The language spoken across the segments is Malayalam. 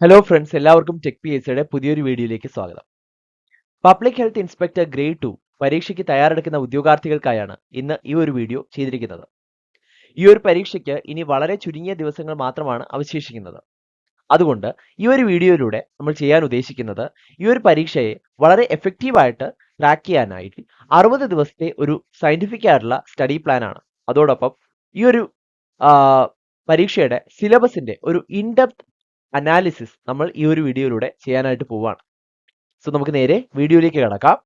ഹലോ ഫ്രണ്ട്സ് എല്ലാവർക്കും ടെക് പി എസ് പുതിയൊരു വീഡിയോയിലേക്ക് സ്വാഗതം. Public health inspector grade two പരീക്ഷയ്ക്ക് തയ്യാറെടുക്കുന്ന ഉദ്യോഗാർത്ഥികൾക്കായാണ് ഇന്ന് ഈ ഒരു വീഡിയോ ചെയ്തിരിക്കുന്നത്. ഈ ഒരു പരീക്ഷയ്ക്ക് ഇനി വളരെ ചുരുങ്ങിയ ദിവസങ്ങൾ മാത്രമാണ് അവശേഷിക്കുന്നത്. അതുകൊണ്ട് ഈ ഒരു വീഡിയോയിലൂടെ നമ്മൾ ചെയ്യാൻ ഉദ്ദേശിക്കുന്നത് ഈ ഒരു പരീക്ഷയെ വളരെ എഫക്റ്റീവായിട്ട് ട്രാക്ക് ചെയ്യാനായിട്ട് അറുപത് ദിവസത്തെ ഒരു സയന്റിഫിക് ആയിട്ടുള്ള സ്റ്റഡി പ്ലാൻ ആണ്. അതോടൊപ്പം ഈ ഒരു പരീക്ഷയുടെ സിലബസിന്റെ ഒരു ഇൻഡെപ്ത് അനാലിസിസ് നമ്മൾ ഈ ഒരു വീഡിയോയിലൂടെ ചെയ്യാനായിട്ട് പോവാണ്. സോ നമുക്ക് നേരെ വീഡിയോയിലേക്ക് കിടക്കാം.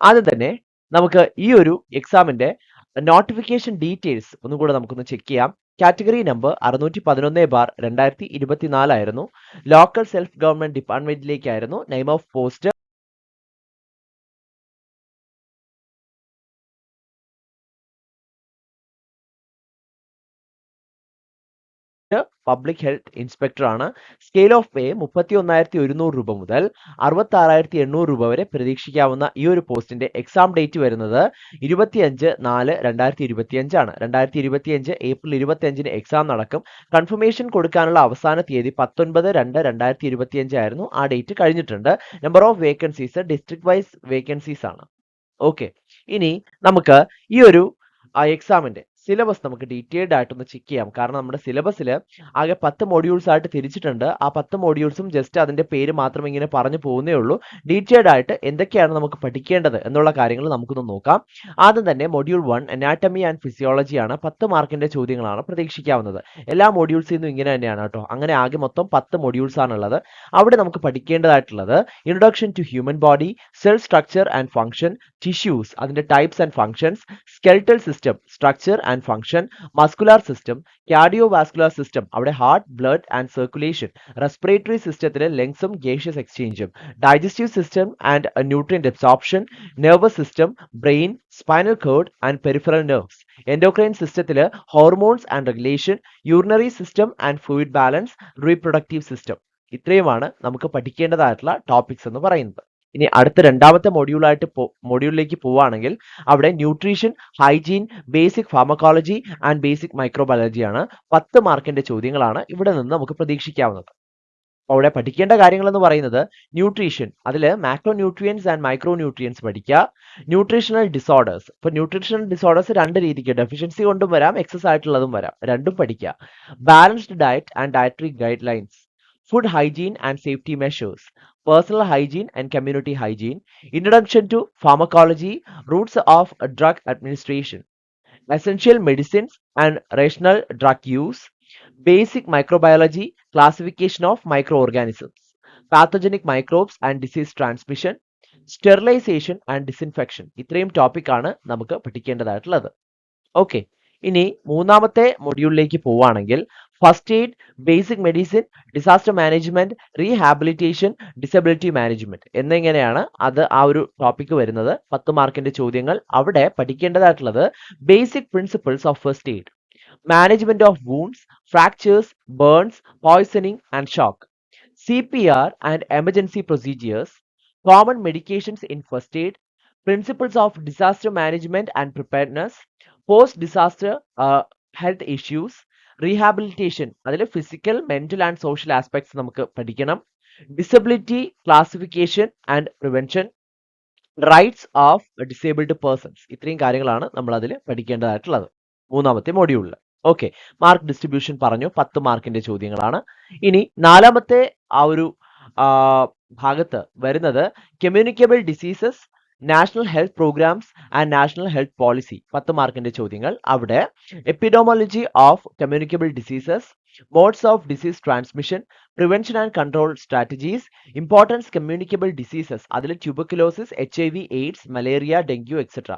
ആദ്യം തന്നെ നമുക്ക് ഈ ഒരു എക്സാമിന്റെ നോട്ടിഫിക്കേഷൻ ഡീറ്റെയിൽസ് ഒന്നും കൂടെ നമുക്കൊന്ന് ചെക്ക് ചെയ്യാം. കാറ്റഗറി നമ്പർ അറുന്നൂറ്റി പതിനൊന്ന് ബാർ രണ്ടായിരത്തി ഇരുപത്തിനാലായിരുന്നു local self government ഡിപ്പാർട്ട്മെന്റിലേക്കായിരുന്നു name of post public health inspector ആണ് സ്കെയിൽ ഓഫ് പേ മുപ്പത്തി ഒന്നായിരത്തി ഒരുന്നൂറ് രൂപ മുതൽ അറുപത്തി ആറായിരത്തി എണ്ണൂറ് രൂപ വരെ പ്രതീക്ഷിക്കാവുന്ന ഈ ഒരു പോസ്റ്റിന്റെ എക്സാം ഡേറ്റ് വരുന്നത് ഇരുപത്തിയഞ്ച് നാല് രണ്ടായിരത്തി ഇരുപത്തിയഞ്ചാണ് രണ്ടായിരത്തി ഇരുപത്തിയഞ്ച് ഏപ്രിൽ ഇരുപത്തിയഞ്ചിന് എക്സാം നടക്കും. കൺഫർമേഷൻ കൊടുക്കാനുള്ള അവസാന തീയതി പത്തൊൻപത് രണ്ട് രണ്ടായിരത്തി ഇരുപത്തിയഞ്ച് ആയിരുന്നു. ആ ഡേറ്റ് കഴിഞ്ഞിട്ടുണ്ട്. Number of vacancies district wise vacancies ആണ്. ഓക്കെ ഇനി നമുക്ക് ഈ ഒരു എക്സാമിന്റെ സിലബസ് നമുക്ക് ഡീറ്റെയിൽഡ് ആയിട്ടൊന്ന് ചെക്ക് ചെയ്യാം. കാരണം നമ്മുടെ സിലബസിൽ ആകെ പത്ത് മോഡ്യൂൾസ് ആയിട്ട് തിരിച്ചിട്ടുണ്ട്. ആ പത്ത് മോഡ്യൂൾസും ജസ്റ്റ് അതിന്റെ പേര് മാത്രം ഇങ്ങനെ പറഞ്ഞു പോകുന്നേ ഉള്ളൂ. ഡീറ്റെയിൽഡ് ആയിട്ട് എന്തൊക്കെയാണ് നമുക്ക് പഠിക്കേണ്ടത് എന്നുള്ള കാര്യങ്ങൾ നമുക്കൊന്ന് നോക്കാം. ആദ്യം തന്നെ മൊഡ്യൂൾ വൺ അനാറ്റമി ആൻഡ് ഫിസിയോളജിയാണ് പത്ത് മാർക്കിന്റെ ചോദ്യങ്ങളാണ് പ്രതീക്ഷിക്കാവുന്നത്. എല്ലാ മോഡ്യൂൾസിൽ നിന്നും ഇങ്ങനെ തന്നെയാണ് കേട്ടോ. അങ്ങനെ ആകെ മൊത്തം പത്ത് മോഡ്യൂൾസ് ആണുള്ളത്. അവിടെ നമുക്ക് പഠിക്കേണ്ടതായിട്ടുള്ളത് introduction to human body cell structure and function tissues അതിന്റെ types and functions skeletal system structure and function muscular system cardiovascular system അവിടെ heart blood and circulation respiratory സിസ്റ്റത്തിലെ ലെങ്സും gaseous എക്സ്ചേഞ്ചും digestive system and nutrient absorption nervous system brain spinal cord and peripheral nerves endocrine സിസ്റ്റത്തിൽ hormones and regulation urinary system and fluid balance reproductive system ഇത്രയുമാണ് നമുക്ക് പഠിക്കേണ്ടതായിട്ടുള്ള ടോപ്പിക്സ് എന്ന് പറയുന്നത്. ഇനി അടുത്ത രണ്ടാമത്തെ മൊഡ്യൂളായിട്ട് മൊഡ്യൂളിലേക്ക് പോവുകയാണെങ്കിൽ അവിടെ nutrition hygiene basic pharmacology and basic microbiology ആണ് പത്ത് മാർക്കിന്റെ ചോദ്യങ്ങളാണ് ഇവിടെ നിന്ന് നമുക്ക് പ്രതീക്ഷിക്കാവുന്നത്. അവിടെ പഠിക്കേണ്ട കാര്യങ്ങൾ എന്ന് പറയുന്നത് ന്യൂട്രീഷൻ അതിൽ macronutrients and micronutrients പഠിക്കുക. ന്യൂട്രീഷണൽ ഡിസോർഡേഴ്സ് ഇപ്പൊ ന്യൂട്രീഷണൽ ഡിസോർഡേഴ്സ് രണ്ട് രീതിക്ക് ഡെഫിഷ്യൻസി കൊണ്ടും വരാം എക്സസ് ആയിട്ടുള്ളതും വരാം. രണ്ടും പഠിക്കുക. Balanced diet and dietary guidelines food hygiene and safety measures, personal hygiene and community hygiene, introduction to pharmacology, routes of drug administration, essential medicines and rational drug use, basic microbiology, classification of microorganisms, pathogenic microbes and disease transmission, sterilization and disinfection. ഇത്രയും ടോപ്പിക് ആണ് നമുക്ക് പഠിക്കേണ്ടതായിട്ടുള്ളത് ഓക്കെ ഇനി മൂന്നാമത്തെ മൊഡ്യൂളിലേക്ക് പോവുകയാണെങ്കിൽ first aid basic medicine disaster management rehabilitation disability management എന്നിങ്ങനെയാണ് അത് ആ ഒരു ടോപ്പിക് വരുന്നത്. പത്ത് മാർക്കിന്റെ ചോദ്യങ്ങൾ അവിടെ പഠിക്കേണ്ടതായിട്ടുള്ളത് basic principles of first aid management of wounds fractures burns poisoning and shock C P R and emergency procedures common medications in first aid principles of disaster management and preparedness post disaster health issues rehabilitation അതിൽ physical mental and social aspects നമുക്ക് പഠിക്കണം. Disability classification and prevention rights of disabled persons ഇത്രയും കാര്യങ്ങളാണ് നമ്മൾ അതിൽ പഠിക്കേണ്ടതായിട്ടുള്ളത്. മൂന്നാമത്തെ മൊഡ്യൂളിൽ ഓക്കെ മാർക്ക് ഡിസ്ട്രിബ്യൂഷൻ പറഞ്ഞു പത്ത് മാർക്കിന്റെ ചോദ്യങ്ങളാണ്. ഇനി നാലാമത്തെ ആ ഒരു ഭാഗത്ത് വരുന്നത് communicable diseases national health programs and national health policy. പത്ത് മാർക്കിന്റെ ചോദ്യങ്ങൾ. അവിടെ epidemiology of communicable diseases modes of disease transmission prevention and control strategies importance communicable diseases അതിൽ tuberculosis H I V AIDS malaria dengue etcetera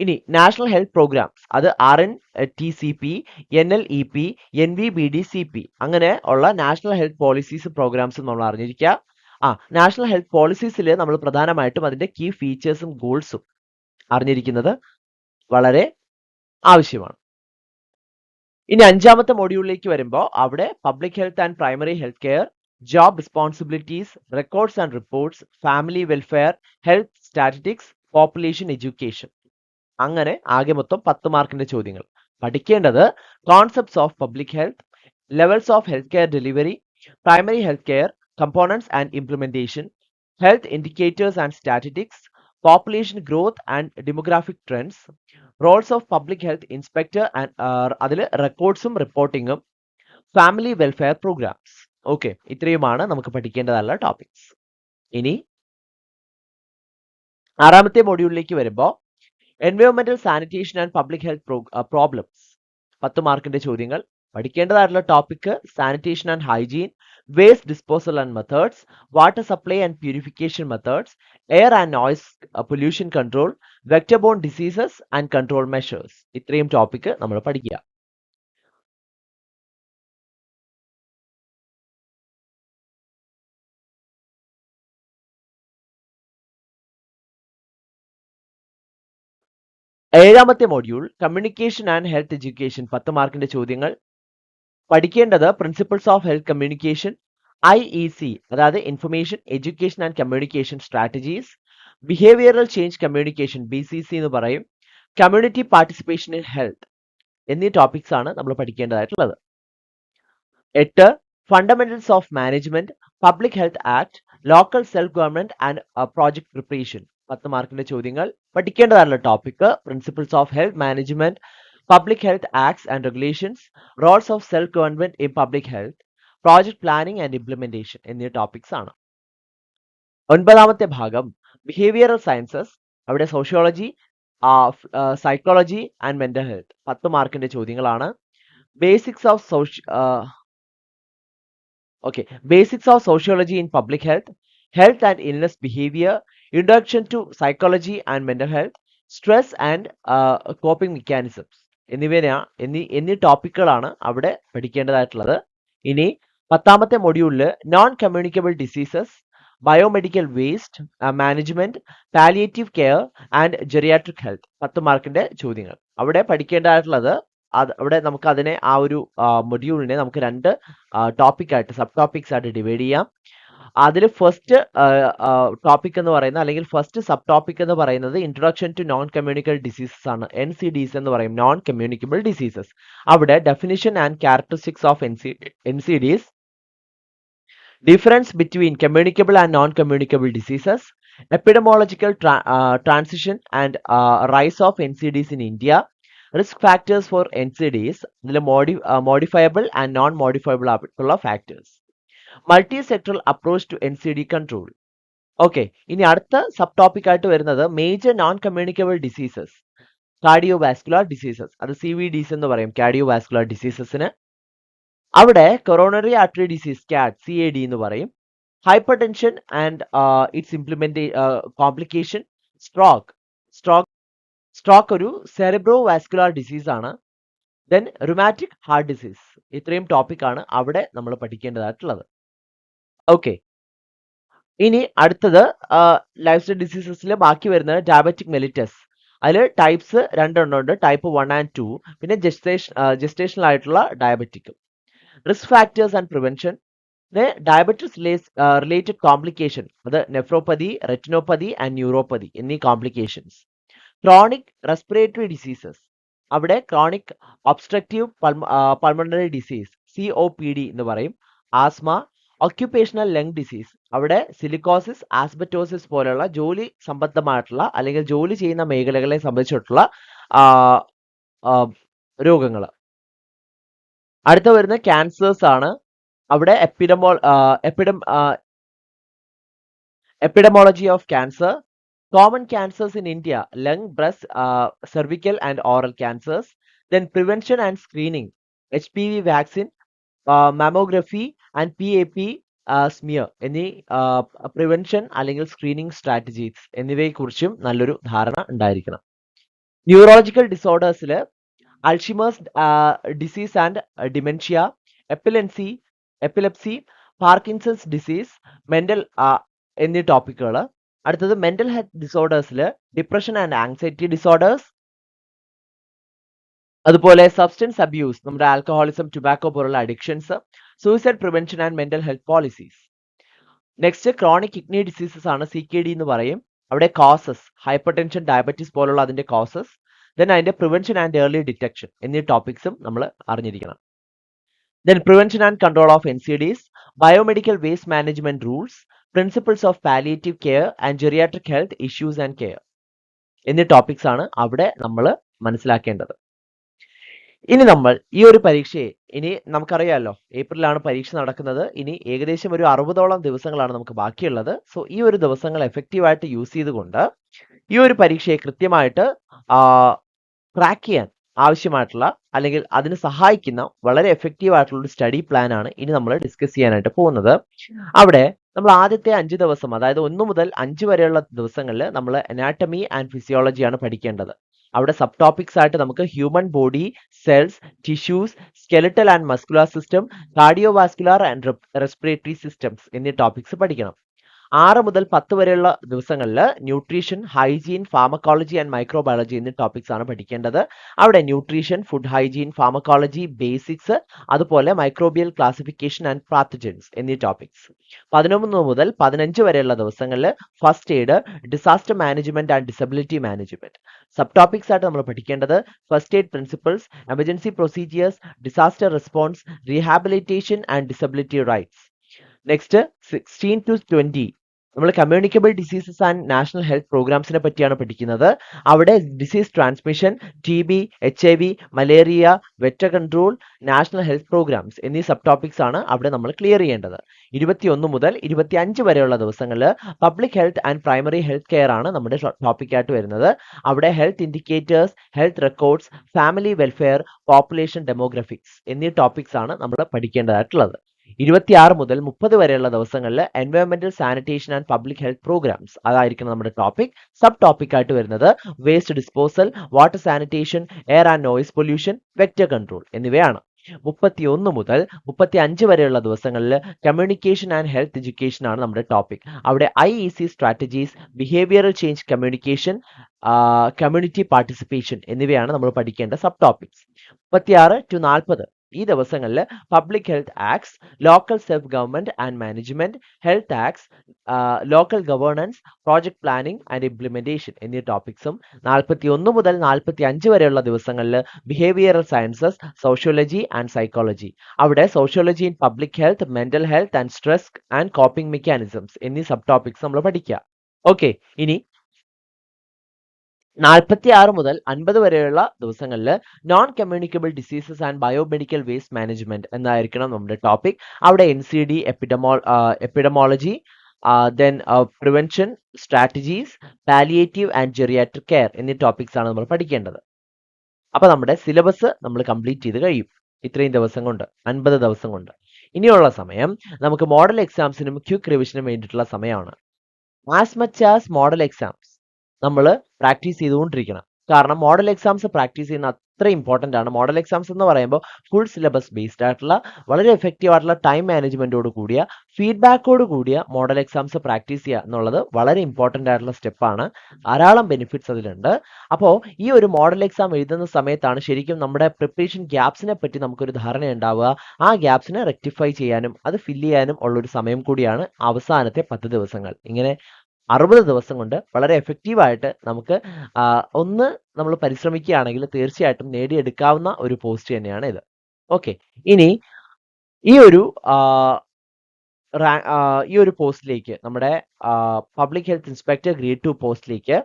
ഇനി നാഷണൽ ഹെൽത്ത് പ്രോഗ്രാംസ്. അത് R N T C P N L E P N V B D C P. അങ്ങനെ ഉള്ള നാഷണൽ ഹെൽത്ത് പോളിസീസ് പ്രോഗ്രാംസ് നമ്മൾ അറിഞ്ഞിരിക്കുക. ആ നാഷണൽ ഹെൽത്ത് പോളിസീസിൽ നമ്മൾ പ്രധാനമായിട്ടും അതിന്റെ കീ ഫീച്ചേഴ്സും ഗോൾസും അറിഞ്ഞിരിക്കുന്നത് വളരെ ആവശ്യമാണ്. ഇനി അഞ്ചാമത്തെ മോഡ്യൂളിലേക്ക് വരുമ്പോൾ അവിടെ public health and primary health care job responsibilities records and reports family welfare health statistics population education അങ്ങനെ ആകെ മൊത്തം പത്ത് മാർക്കിന്റെ ചോദ്യങ്ങൾ. പഠിക്കേണ്ടത് concepts of public health levels of health care delivery primary health healthcare, components and implementation, health indicators and statistics, population growth and demographic trends, roles of public health inspector and അതിൽ റെക്കോർഡ്സും റിപ്പോർട്ടിങ്ങും ഫാമിലി വെൽഫെയർ പ്രോഗ്രാംസ് ഓക്കെ ഇത്രയുമാണ് നമുക്ക് പഠിക്കേണ്ടതല്ല ടോപ്പിക്സ് ഇനി ആറാമത്തെ മൊഡ്യൂളിലേക്ക് വരുമ്പോൾ എൻവയോൺമെന്റൽ sanitation and public health problems പത്ത് മാർക്കിന്റെ ചോദ്യങ്ങൾ. പഠിക്കേണ്ടതായിട്ടുള്ള topic sanitation and hygiene waste and methods, water supply and purification methods, air and noise pollution control, vector borne diseases and control measures. ഇത്രയും ടോപ്പിക് നമ്മൾ പഠിക്കുക ഏഴാമത്തെ module communication and health education പത്ത് മാർക്കിന്റെ ചോദ്യങ്ങൾ പഠിക്കേണ്ടത് principles of health communication I E C അതായത് information education and communication strategies behavioural change communication B C C എന്ന് പറയും കമ്മ്യൂണിറ്റി പാർട്ടിസിപ്പേഷൻ ഇൻ ഹെൽത്ത് എന്നീ ടോപ്പിക്സ് ആണ് നമ്മൾ പഠിക്കേണ്ടതായിട്ടുള്ളത്. എട്ട് fundamentals of management public health act local self government and project preparation പത്ത് മാർക്കിന്റെ ചോദ്യങ്ങൾ പഠിക്കേണ്ടതായിട്ടുള്ള topic principles of health management public Health Acts and Regulations, Roles of Self Government in Public Health, project planning and implementation എന്നീ ടോപ്പിക്സ് ആണ്. ഒൻപതാമത്തെ ഭാഗം ബിഹേവിയറൽ സയൻസസ് അവിടെ sociology psychology and mental health പത്ത് മാർക്കിന്റെ ചോദ്യങ്ങളാണ്. Basics of socio okay basics of sociology in public health health and illness behaviour introduction to psychology and mental health stress and coping mechanisms എന്നിവയാണ് എന്നീ എന്നീ ടോപ്പിക്കുകളാണ് അവിടെ പഠിക്കേണ്ടതായിട്ടുള്ളത്. ഇനി പത്താമത്തെ മൊഡ്യൂളിൽ non communicable diseases biomedical waste management palliative care and geriatric health പത്ത് മാർക്കിന്റെ ചോദ്യങ്ങൾ. അവിടെ പഠിക്കേണ്ടതായിട്ടുള്ളത് അവിടെ നമുക്ക് അതിനെ ആ ഒരു മൊഡ്യൂളിനെ നമുക്ക് രണ്ട് ടോപ്പിക്കായിട്ട് സബ് ടോപ്പിക്സ് ആയിട്ട് ഡിവൈഡ് ചെയ്യാം. അതിൽ ഫസ്റ്റ് ടോപ്പിക് എന്ന് പറയുന്നത് അല്ലെങ്കിൽ ഫസ്റ്റ് സബ് ടോപ്പിക് എന്ന് പറയുന്നത് introduction to non communicable diseases ആണ് എൻ സി ഡിസ് എന്ന് പറയും. നോൺ കമ്മ്യൂണിക്കബിൾ ഡിസീസസ് അവിടെ definition and characteristics of N C N C Ds difference between communicable and non communicable diseases epidemiological transition and rise of N C Ds in India risk factors for N C Ds ഇതിൽ മോഡി മോഡിഫയബിൾ ആൻഡ് നോൺ മോഡിഫയബിൾ ആയിട്ടുള്ള factors factors, approach to N C D control okay ഇനി അടുത്ത സബ് ടോപ്പിക് ആയിട്ട് വരുന്നത് major non communicable diseases cardiovascular diseases അത് സി വി ഡിസ് എന്ന് പറയും കാർഡിയോ വാസ്കുലർ ഡിസീസസിന് അവിടെ coronary artery disease CAD C A D എന്ന് പറയും. Hypertension and its implement complication stroke stroke stroke ഒരു സെറിബ്രോ വാസ്കുലാർ ഡിസീസ് ആണ്. ദെൻ റുമാറ്റിക് ഹാർട്ട് ഡിസീസ് ഇത്രയും ടോപ്പിക് ആണ് അവിടെ നമ്മൾ പഠിക്കേണ്ടതായിട്ടുള്ളത്. ഓക്കെ ഇനി അടുത്തത് ലൈഫ് സ്റ്റൈൽ ഡിസീസസിൽ ബാക്കി വരുന്നത് ഡയബറ്റിക് മെലിറ്റസ് അതിൽ ടൈപ്സ് രണ്ടെണ്ണം ഉണ്ട്. ടൈപ്പ് വൺ ആൻഡ് ടു പിന്നെ ജസ്റ്റേഷൻ ആയിട്ടുള്ള diabetic risk factors and prevention diabetes related complication അത് നെഫ്രോപ്പതി റെറ്റിനോപ്പതി ആൻഡ് ന്യൂറോപ്പതി എന്നീ കോംപ്ലിക്കേഷൻസ് ക്രോണിക് റെസ്പിറേറ്ററി ഡിസീസസ് അവിടെ chronic obstructive pulmonary disease C O P D എന്ന് പറയും. ആസ്മ ഒക്യുപേഷണൽ ലങ് ഡിസീസ് അവിടെ സിലിക്കോസിസ് ആസ്ബറ്റോസിസ് പോലുള്ള ജോലി സംബന്ധമായിട്ടുള്ള അല്ലെങ്കിൽ ജോലി ചെയ്യുന്ന മേഖലകളെ സംബന്ധിച്ചിട്ടുള്ള രോഗങ്ങൾ അടുത്ത വരുന്ന ക്യാൻസേഴ്സ് ആണ്. അവിടെ എപ്പിഡമോ എപ്പിഡം epidemiology of cancer common cancers in India lung breast cervical and oral cancers then prevention and screening H P V vaccine mammography and P A P smear എന്നീ പ്രിവെൻഷൻ അല്ലെങ്കിൽ സ്ക്രീനിങ് സ്ട്രാറ്റജീസ് എന്നിവയെക്കുറിച്ചും നല്ലൊരു ധാരണ ഉണ്ടായിരിക്കണം. ന്യൂറോളജിക്കൽ ഡിസോർഡേഴ്സിൽ അൾഷിമേഴ്സ് ഡിസീസ് ആൻഡ് ഡിമെൻഷ്യ എപ്പിലൻസി എപ്പിലെപ്സി പാർക്കിൻസൺസ് ഡിസീസ് മെന്റൽ എന്നീ ടോപ്പിക്കുകൾ അടുത്തത് മെന്റൽ ഹെൽത്ത് ഡിസോർഡേഴ്സിൽ ഡിപ്രഷൻ ആൻഡ് ആങ്സൈറ്റി ഡിസോർഡേഴ്സ് അതുപോലെ സബ്സ്റ്റൻസ് അബ്യൂസ് നമ്മുടെ ആൽക്കഹോളിസം ടുബാക്കോ പോലുള്ള addictions suicide prevention and mental health policies next chronic kidney diseases ആണ് സി കെ ഡി എന്ന് പറയും. അവിടെ കോസസ് ഹൈപ്പർ ടെൻഷൻ ഡയബറ്റീസ് പോലുള്ള അതിന്റെ കോസസ് ദെൻ അതിന്റെ പ്രിവെൻഷൻ ആൻഡ് ഏർലി ഡിറ്റക്ഷൻ എന്നീ ടോപ്പിക്സും നമ്മൾ അറിഞ്ഞിരിക്കണം. Then prevention and control of N C ncds biomedical waste management rules principles of palliative care and geriatric health issues and care എന്നീ ടോപ്പിക്സ് ആണ് അവിടെ നമ്മൾ മനസ്സിലാക്കേണ്ടത്. ഇനി നമ്മൾ ഈ ഒരു പരീക്ഷയെ ഇനി നമുക്കറിയാമല്ലോ ഏപ്രിലാണ് പരീക്ഷ നടക്കുന്നത്. ഇനി ഏകദേശം ഒരു അറുപതോളം ദിവസങ്ങളാണ് നമുക്ക് ബാക്കിയുള്ളത്. സോ ഈ ഒരു ദിവസങ്ങൾ എഫക്റ്റീവായിട്ട് യൂസ് ചെയ്തുകൊണ്ട് ഈ ഒരു പരീക്ഷയെ കൃത്യമായിട്ട് ക്രാക്ക് ചെയ്യാൻ ആവശ്യമായിട്ടുള്ള അല്ലെങ്കിൽ അതിന് സഹായിക്കുന്ന വളരെ എഫക്റ്റീവ് ആയിട്ടുള്ള ഒരു സ്റ്റഡി പ്ലാൻ ആണ് ഇനി നമ്മൾ ഡിസ്കസ് ചെയ്യാനായിട്ട് പോകുന്നത്. അവിടെ നമ്മൾ ആദ്യത്തെ അഞ്ച് ദിവസം അതായത് ഒന്ന് മുതൽ അഞ്ച് വരെയുള്ള ദിവസങ്ങളിൽ നമ്മൾ അനാറ്റമി ആൻഡ് ഫിസിയോളജിയാണ് പഠിക്കേണ്ടത്. അവിടെ സബ് ടോപ്പിക്സ് ആയിട്ട് നമുക്ക് human body cells tissues skeletal and muscular system cardiovascular and respiratory systems എന്നീ ടോപ്പിക്സ് പഠിക്കണം. ആറ് മുതൽ പത്ത് വരെയുള്ള ദിവസങ്ങളിൽ nutrition hygiene pharmacology and microbiology എന്നീ ടോപ്പിക്സ് ആണ് പഠിക്കേണ്ടത്. അവിടെ nutrition food hygiene pharmacology basics അതുപോലെ മൈക്രോബിയൽ ക്ലാസിഫിക്കേഷൻ ആൻഡ് പാത്തജൻസ് എന്നീ ടോപ്പിക്സ് പതിനൊന്ന് മുതൽ പതിനഞ്ച് വരെയുള്ള ദിവസങ്ങളിൽ first aid disaster management and disability management sub topics ആയിട്ട് നമ്മൾ പഠിക്കേണ്ടത് first aid principles emergency procedures disaster response rehabilitation and disability rights next sixteen to twenty നമ്മൾ communicable diseases and national health പ്രോഗ്രാംസിനെ പറ്റിയാണ് പഠിക്കുന്നത്. അവിടെ disease transmission T B H I V malaria വെറ്റ control national health programmes എന്നീ സബ് ടോപ്പിക്സ് ആണ് അവിടെ നമ്മൾ ക്ലിയർ ചെയ്യേണ്ടത്. ഇരുപത്തിയൊന്ന് മുതൽ ഇരുപത്തി അഞ്ച് വരെയുള്ള ദിവസങ്ങളിൽ public health and primary health care ആണ് നമ്മുടെ ടോപ്പിക്കായിട്ട് വരുന്നത്. അവിടെ health indicators health records family welfare population demographics എന്നീ ടോപ്പിക്സ് ആണ് നമ്മൾ പഠിക്കേണ്ടതായിട്ടുള്ളത്. ഇരുപത്തിയാറ് മുതൽ മുപ്പത് വരെയുള്ള ദിവസങ്ങളിൽ എൻവയോൺമെന്റൽ sanitation and public health programs അതായിരിക്കും നമ്മുടെ ടോപ്പിക് സബ് ടോപ്പിക് ആയിട്ട് വരുന്നത് waste disposal water sanitation air and noise pollution vector control എന്നിവയാണ്. മുപ്പത്തി ഒന്ന് മുതൽ മുപ്പത്തി അഞ്ച് വരെയുള്ള ദിവസങ്ങളിൽ കമ്മ്യൂണിക്കേഷൻ ആൻഡ് ഹെൽത്ത് എഡ്യൂക്കേഷൻ ആണ് നമ്മുടെ ടോപ്പിക് അവിടെ I E C strategies behavioural change communication community participation എന്നിവയാണ് നമ്മൾ പഠിക്കേണ്ട സബ് ടോപ്പിക്സ് മുപ്പത്തിയാറ് ടു നാൽപ്പത് ഈ ദിവസങ്ങളിൽ public health acts local self government and management health acts local governance project planning and implementation എന്നീ ടോപ്പിക്സും നാൽപ്പത്തി ഒന്ന് മുതൽ നാൽപ്പത്തി അഞ്ച് വരെയുള്ള ദിവസങ്ങളിൽ behavioural sciences sociology and psychology അവിടെ sociology in public health mental health and stress and coping mechanisms എന്നീ സബ് ടോപ്പിക്സ് നമ്മൾ പഠിക്കുക ഓക്കെ ഇനി നാൽപ്പത്തി ആറ് മുതൽ അൻപത് വരെയുള്ള ദിവസങ്ങളിൽ non communicable diseases and biomedical waste management എന്നായിരിക്കണം നമ്മുടെ ടോപ്പിക് അവിടെ N C D എപ്പിഡമോ epidemiology then prevention strategies palliative and geriatric care എന്നീ ടോപ്പിക്സ് ആണ് നമ്മൾ പഠിക്കേണ്ടത്. അപ്പോൾ നമ്മുടെ സിലബസ് നമ്മൾ കംപ്ലീറ്റ് ചെയ്ത് കഴിയും ഇത്രയും ദിവസം കൊണ്ട് അൻപത് ദിവസം കൊണ്ട്. ഇനിയുള്ള സമയം നമുക്ക് മോഡൽ എക്സാംസിനും ക്യൂക്ക് റിവിഷനും വേണ്ടിയിട്ടുള്ള സമയമാണ്. As much as model exams നമ്മൾ പ്രാക്ടീസ് ചെയ്തുകൊണ്ടിരിക്കണം. കാരണം മോഡൽ എക്സാംസ് പ്രാക്ടീസ് ചെയ്യുന്ന അത്ര ഇമ്പോർട്ടന്റ് ആണ്. മോഡൽ എക്സാംസ് എന്ന് പറയുമ്പോൾ ഫുൾ സിലബസ് ബേസ്ഡ് ആയിട്ടുള്ള വളരെ എഫക്റ്റീവ് ആയിട്ടുള്ള ടൈം മാനേജ്മെന്റോട് കൂടിയ ഫീഡ്ബാക്കോട് കൂടിയ മോഡൽ എക്സാംസ് പ്രാക്ടീസ് ചെയ്യുക എന്നുള്ളത് വളരെ ഇമ്പോർട്ടന്റ് ആയിട്ടുള്ള സ്റ്റെപ്പാണ് ധാരാളം ബെനിഫിറ്റ്സ് അതിലുണ്ട്. അപ്പോൾ ഈ ഒരു മോഡൽ എക്സാം എഴുതുന്ന സമയത്താണ് ശരിക്കും നമ്മുടെ പ്രിപ്പറേഷൻ ഗ്യാപ്സിനെ പറ്റി നമുക്കൊരു ധാരണ ഉണ്ടാവുക. ആ ഗ്യാപ്സിനെ റെക്ടിഫൈ ചെയ്യാനും അത് ഫില്ല് ചെയ്യാനും ഉള്ളൊരു സമയം കൂടിയാണ് അവസാനത്തെ പത്ത് ദിവസങ്ങൾ. ഇങ്ങനെ അറുപത് ദിവസം കൊണ്ട് വളരെ എഫക്റ്റീവായിട്ട് നമുക്ക് ഒന്ന് നമ്മൾ പരിശ്രമിക്കുകയാണെങ്കിൽ തീർച്ചയായിട്ടും നേടിയെടുക്കാവുന്ന ഒരു പോസ്റ്റ് തന്നെയാണ് ഇത്. ഓക്കെ ഇനി ഈ ഒരു ഈ ഒരു പോസ്റ്റിലേക്ക് നമ്മുടെ public health inspector grade two പോസ്റ്റിലേക്ക്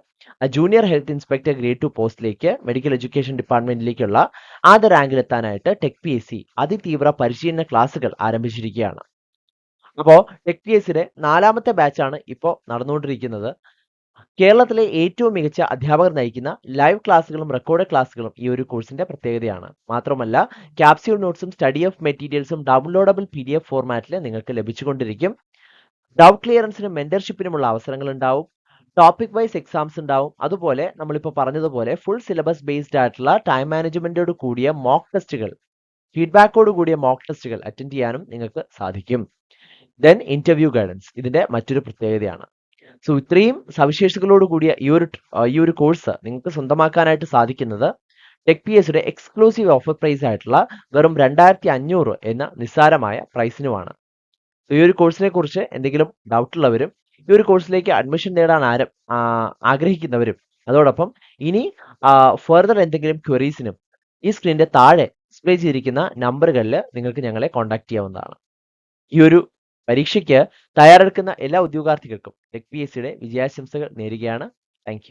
junior health inspector grade two പോസ്റ്റിലേക്ക് മെഡിക്കൽ എഡ്യൂക്കേഷൻ ഡിപ്പാർട്ട്മെന്റിലേക്കുള്ള ആദ്യ റാങ്കിലെത്താനായിട്ട് ടെക് പി എസ് സി അതിതീവ്ര പരിശീലന ക്ലാസുകൾ ആരംഭിച്ചിരിക്കുകയാണ്. അപ്പോൾ ടെക് ടി എസിന്റെ നാലാമത്തെ ബാച്ചാണ് ഇപ്പോൾ നടന്നുകൊണ്ടിരിക്കുന്നത്. കേരളത്തിലെ ഏറ്റവും മികച്ച അധ്യാപകർ നയിക്കുന്ന ലൈവ് ക്ലാസ്സുകളും റെക്കോർഡ് ക്ലാസ്സുകളും ഈ ഒരു കോഴ്സിന്റെ പ്രത്യേകതയാണ്. മാത്രമല്ല ക്യാപ്സ്യൂൾ നോട്ട്സും സ്റ്റഡി ഓഫ് മെറ്റീരിയൽസും ഡൗൺലോഡബിൾ പി ഡി എഫ് ഫോർമാറ്റിൽ നിങ്ങൾക്ക് ലഭിച്ചുകൊണ്ടിരിക്കും. ഡൗട്ട് ക്ലിയറൻസിനും മെന്റർഷിപ്പിനുമുള്ള അവസരങ്ങൾ ഉണ്ടാവും. ടോപ്പിക് വൈസ് എക്സാംസ് ഉണ്ടാവും. അതുപോലെ നമ്മളിപ്പോൾ പറഞ്ഞതുപോലെ ഫുൾ സിലബസ് ബേസ്ഡ് ആയിട്ടുള്ള ടൈം മാനേജ്മെന്റോട് കൂടിയ മോക്ക് ടെസ്റ്റുകൾ ഫീഡ്ബാക്കോട് കൂടിയ മോക്ക് ടെസ്റ്റുകൾ അറ്റൻഡ് ചെയ്യാനും നിങ്ങൾക്ക് സാധിക്കും. ദെൻ ഇന്റർവ്യൂ ഗൈഡൻസ് ഇതിന്റെ മറ്റൊരു പ്രത്യേകതയാണ്. സോ ഇത്രയും സവിശേഷതകളോട് കൂടിയ ഈ ഒരു ഈ ഒരു കോഴ്സ് നിങ്ങൾക്ക് സ്വന്തമാക്കാനായിട്ട് സാധിക്കുന്നത് ടെക് പി എസിയുടെ എക്സ്ക്ലൂസീവ് ഓഫർ പ്രൈസ് ആയിട്ടുള്ള വെറും രണ്ടായിരത്തി അഞ്ഞൂറ് എന്ന നിസ്സാരമായ പ്രൈസിനുമാണ് ഈ ഒരു കോഴ്സിനെ കുറിച്ച് എന്തെങ്കിലും ഡൗട്ട് ഉള്ളവരും ഈ ഒരു കോഴ്സിലേക്ക് അഡ്മിഷൻ നേടാൻ ആരും ആഗ്രഹിക്കുന്നവരും അതോടൊപ്പം ഇനി ഫെർദർ എന്തെങ്കിലും ക്വറീസിനും ഈ സ്ക്രീനിന്റെ താഴെ ഡിസ്പ്ലേ ചെയ്തിരിക്കുന്ന നമ്പറുകളിൽ നിങ്ങൾക്ക് ഞങ്ങളെ കോൺടാക്ട് ചെയ്യാവുന്നതാണ്. ഈ ഒരു പരീക്ഷയ്ക്ക് തയ്യാറെടുക്കുന്ന എല്ലാ ഉദ്യോഗാർത്ഥികൾക്കും ടെക് പി എസ് സിയുടെ വിജയാശംസകൾ നേരുകയാണ്. താങ്ക്